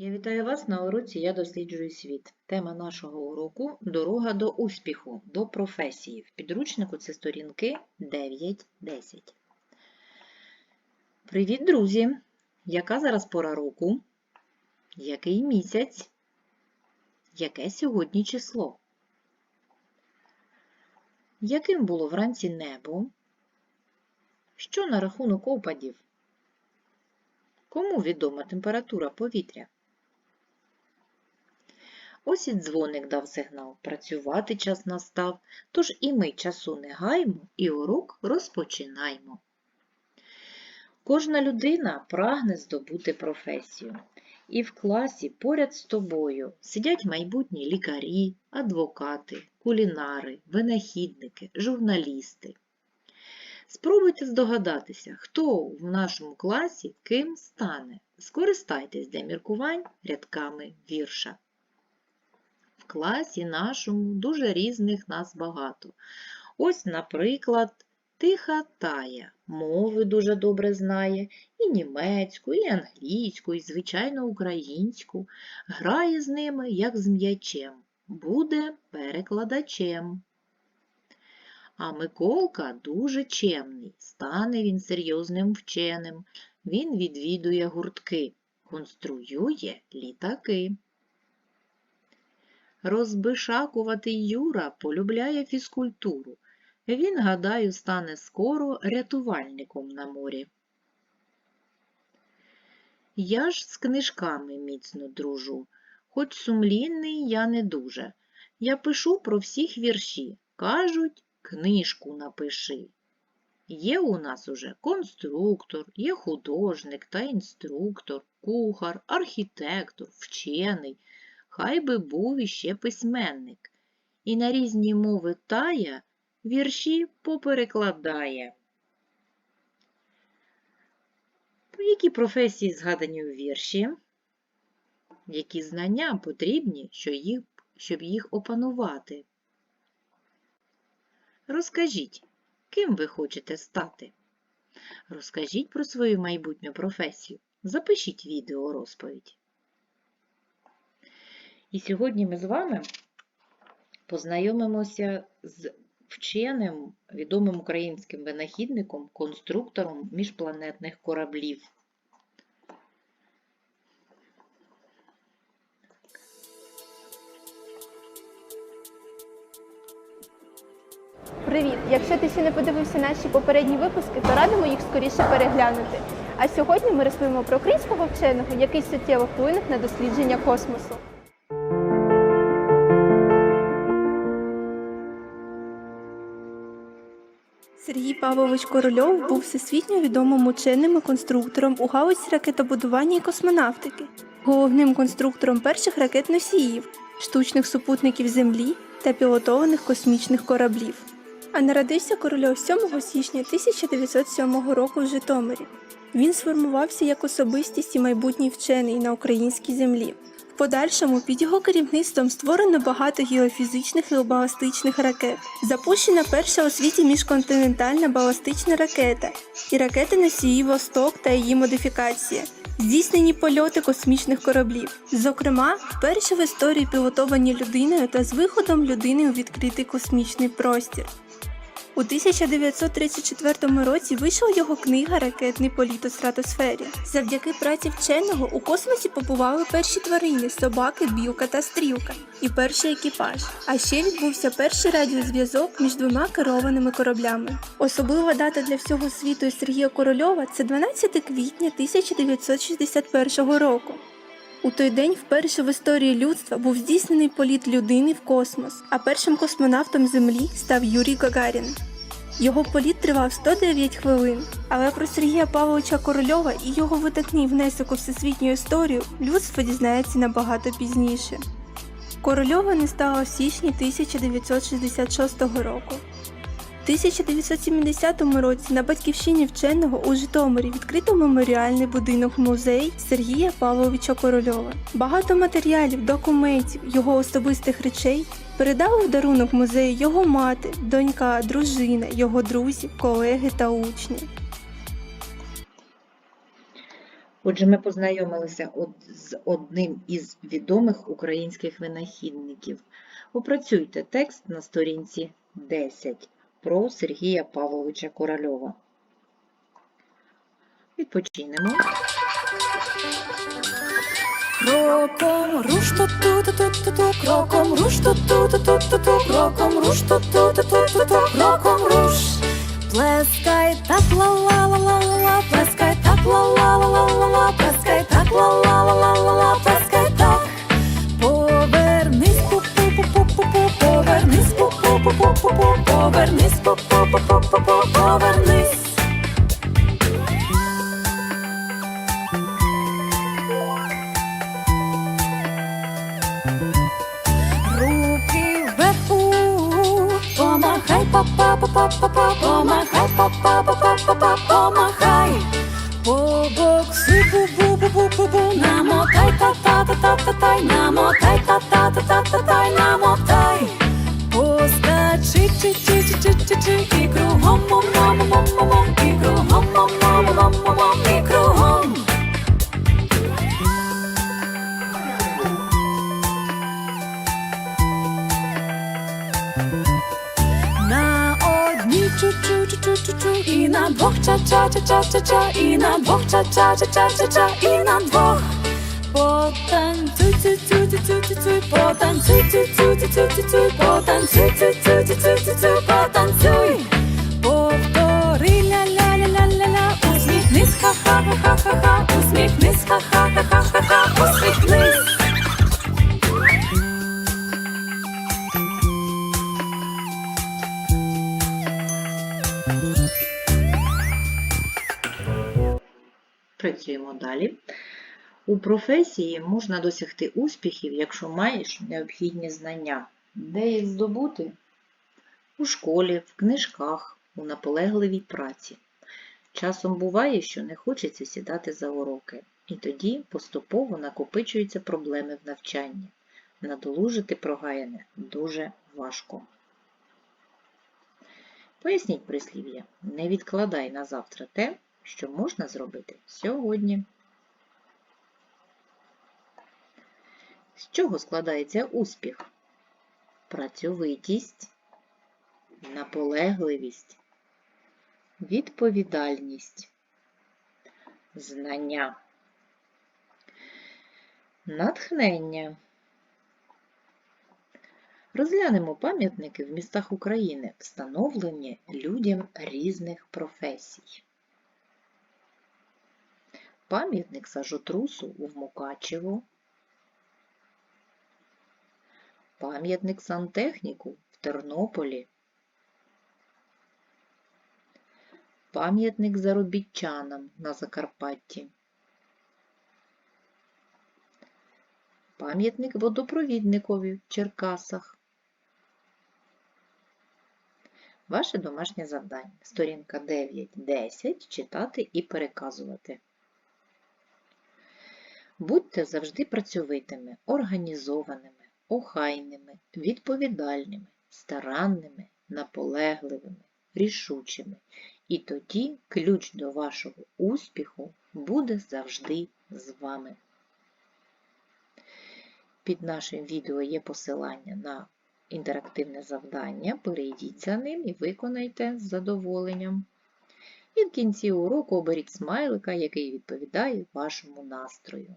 Я вітаю вас на уроці Я досліджую світ. Тема нашого уроку Дорога до успіху, до професії. В підручнику це сторінки 9-10. Привіт, друзі! Яка зараз пора року? Який місяць? Яке сьогодні число? Яким було вранці небо? Що на рахунок опадів? Кому відома температура повітря? Ось і дзвоник дав сигнал. Працювати час настав, тож і ми часу не гаймо і урок розпочинаємо. Кожна людина прагне здобути професію. І в класі поряд з тобою сидять майбутні лікарі, адвокати, кулінари, винахідники, журналісти. Спробуйте здогадатися, хто в нашому класі ким стане. Скористайтесь для міркувань рядками вірша. Класі нашому дуже різних нас багато. Ось, наприклад, Тиха Тая мови дуже добре знає, і німецьку, і англійську, і, звичайно, українську. Грає з ними, як з м'ячем, буде перекладачем. А Миколка дуже чемний, стане він серйозним вченим. Він відвідує гуртки, конструює літаки. Розбишакуватий Юра полюбляє фізкультуру. Він, гадаю, стане скоро рятувальником на морі. Я ж з книжками міцно дружу, хоч сумлінний я не дуже. Я пишу про всіх вірші, кажуть, книжку напиши. Є у нас уже конструктор, є художник та інструктор, кухар, архітектор, вчений, хай би був іще письменник. І на різні мови тая вірші поперекладає. Про які професії згадані у вірші? Які знання потрібні, щоб їх, опанувати? Розкажіть, ким ви хочете стати? Розкажіть про свою майбутню професію. Запишіть відео розповідь. І сьогодні ми з вами познайомимося з вченим, відомим українським винахідником, конструктором міжпланетних кораблів. Привіт! Якщо ти ще не подивився наші попередні випуски, то радимо їх скоріше переглянути. А сьогодні ми розповімо про українського вченого, який суттєво вплинув на дослідження космосу. Сергій Павлович Корольов був всесвітньо відомим ученим і конструктором у галузі ракетобудування і космонавтики, головним конструктором перших ракет-носіїв, штучних супутників Землі та пілотованих космічних кораблів. А народився Корольов 7 січня 1907 року в Житомирі. Він сформувався як особистість і майбутній вчений на українській землі. Подальшому під його керівництвом створено багато геофізичних і балістичних ракет. Запущена перша у світі міжконтинентальна балістична ракета і ракети носії Восток та її модифікація. Здійснені польоти космічних кораблів, зокрема, перші в історії пілотовані людиною та з виходом людини у відкритий космічний простір. У 1934 році вийшла його книга Ракетний політ у стратосфері. Завдяки праці вченого у космосі побували перші тварини собаки, білка та стрілка і перший екіпаж. А ще відбувся перший радіозв'язок між двома керованими кораблями. Особлива дата для всього світу і Сергія Корольова це 12 квітня 1961 року. У той день вперше в історії людства був здійснений політ людини в космос, а першим космонавтом Землі став Юрій Гагарін. Його політ тривав 109 хвилин, але про Сергія Павловича Корольова і його видатний внесок у всесвітню історію людство дізнається набагато пізніше. Корольова не стало в січні 1966 року. У 1970 році на батьківщині вченого у Житомирі відкрито меморіальний будинок музей Сергія Павловича Корольова. Багато матеріалів, документів, його особистих речей передали в дарунок музею його мати, донька, дружина, його друзі, колеги та учні. Отже, ми познайомилися з одним із відомих українських винахідників. Опрацюйте текст на сторінці 10 про Сергія Павловича Корольова. Відпочинемо. Кроком руш ту ту ту ту ту ту кроком руш ту ту ту ту кроком руш ту ту ту ту кроком руш Плескай так ла ла ла ла плескай так ла ла ла ла ла плескай так ла ла пу повернись. Пу повернись. Руки вверху, помахай, па па па па па па помахай, па па па па па па помахай, побокси бу бу бу бу бу бу намотай та та та та та тай, намотай та та та та та тай, намотай, чи чи чи чи чи чи і кругом мом мом мом мом і кругом мом мом мом мом і кругом. На одній на двох ча-ча-ча-ча-ча-ча І на двох ча-ча-ча-ча-ча-ча І на двох Потанцюй, цю цю цю цю цю Працюємо далі. У професії можна досягти успіхів, якщо маєш необхідні знання. Де їх здобути? У школі, в книжках, у наполегливій праці. Часом буває, що не хочеться сідати за уроки, і тоді поступово накопичуються проблеми в навчанні. Надолужити прогаяне дуже важко. Поясніть прислів'я. Не відкладай на завтра те, що можна зробити сьогодні. З чого складається успіх? Працьовитість, наполегливість, відповідальність, знання, натхнення. Розглянемо пам'ятники в містах України, встановлені людям різних професій. Пам'ятник сажотрусу в Мукачево, пам'ятник сантехніку в Тернополі, пам'ятник заробітчанам на Закарпатті, пам'ятник водопровідникові в Черкасах. Ваше домашнє завдання. Сторінка 9-10 читати і переказувати. Будьте завжди працьовитими, організованими, охайними, відповідальними, старанними, наполегливими, рішучими. І тоді ключ до вашого успіху буде завжди з вами. Під нашим відео є посилання на інтерактивне завдання. Перейдіть за ним і виконайте з задоволенням. І в кінці уроку оберіть смайлика, який відповідає вашому настрою.